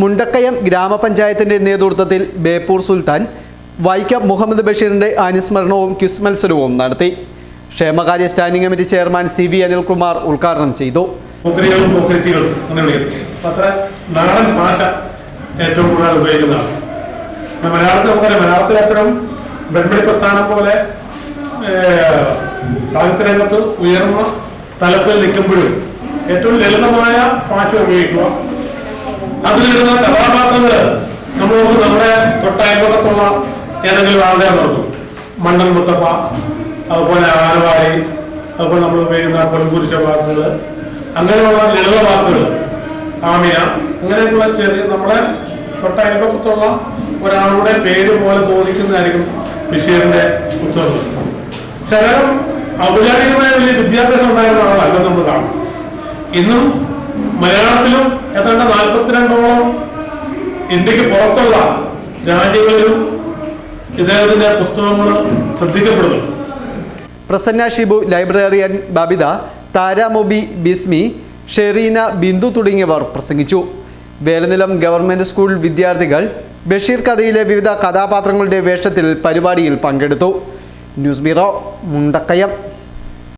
മുണ്ടക്കയം ഗ്രാമപഞ്ചായത്തിന്റെ നേതൃത്വത്തിൽ ബേപ്പൂർ സുൽത്താൻ വൈക്കം മുഹമ്മദ് ബഷീറിന്റെ അനുസ്മരണവും ക്വിസ് മത്സരവും നടത്തി. ക്ഷേമകാര്യ standing committee chairman C V Anilkumar ഉദ്ഘാടനം ചെയ്തു. നാടൻ ഭാഷ കൂടുതൽ പോലെ ഉയർന്ന തലത്തിൽ നിൽക്കുമ്പോഴും ഏറ്റവും ലളിതമായ ഭാഷ ഉപയോഗിക്കുക. അതിലിടുന്ന കഥാപാത്രങ്ങൾ നമ്മൾ നോക്കും നമ്മുടെ തൊട്ടയൽപ്പക്കത്തുള്ള ഏതെങ്കിലും ആളുടെ നോക്കും മണ്ടൻ മുത്തപ്പ അതുപോലെ ആനവാരി അതുപോലെ നമ്മൾ ഉപയോഗിക്കുന്ന പൊൻകുരിശ വാക്കുകൾ അങ്ങനെയുള്ള ലളിത വാക്കുകൾ ആമിന അങ്ങനെയൊക്കെയുള്ള ചെറിയ നമ്മുടെ തൊട്ടയൽപ്പത്തുള്ള ഒരാളുടെ പേര് പോലെ തോന്നിക്കുന്നതായിരിക്കും ബഷീറിന്റെ പുസ്തകം ചിലരും ഔപചാരികമായ വലിയ വിദ്യാഭ്യാസം ഉണ്ടായിരുന്ന ആളല്ല നമ്മൾ കാണും ഇന്നും ഏതാണ്ട് ഇന്ത്യയ്ക്ക് പുറത്തുള്ള രാജ്യങ്ങളിലും ഇദ്ദേഹത്തിന്റെ പുസ്തകങ്ങൾ ശ്രദ്ധിക്കപ്പെടുന്നു. പ്രസന്ന ഷിബു ലൈബ്രറിയൻ ബബിത താരാമൊബി ബിസ്മി ഷെറീന ബിന്ദു തുടങ്ങിയവർ പ്രസംഗിച്ചു. വേലനിലം ഗവൺമെന്റ് സ്കൂൾ വിദ്യാർത്ഥികൾ ബഷീർ കഥയിലെ വിവിധ കഥാപാത്രങ്ങളുടെ വേഷത്തിൽ പരിപാടിയിൽ പങ്കെടുത്തു. News bureau Mundakayam.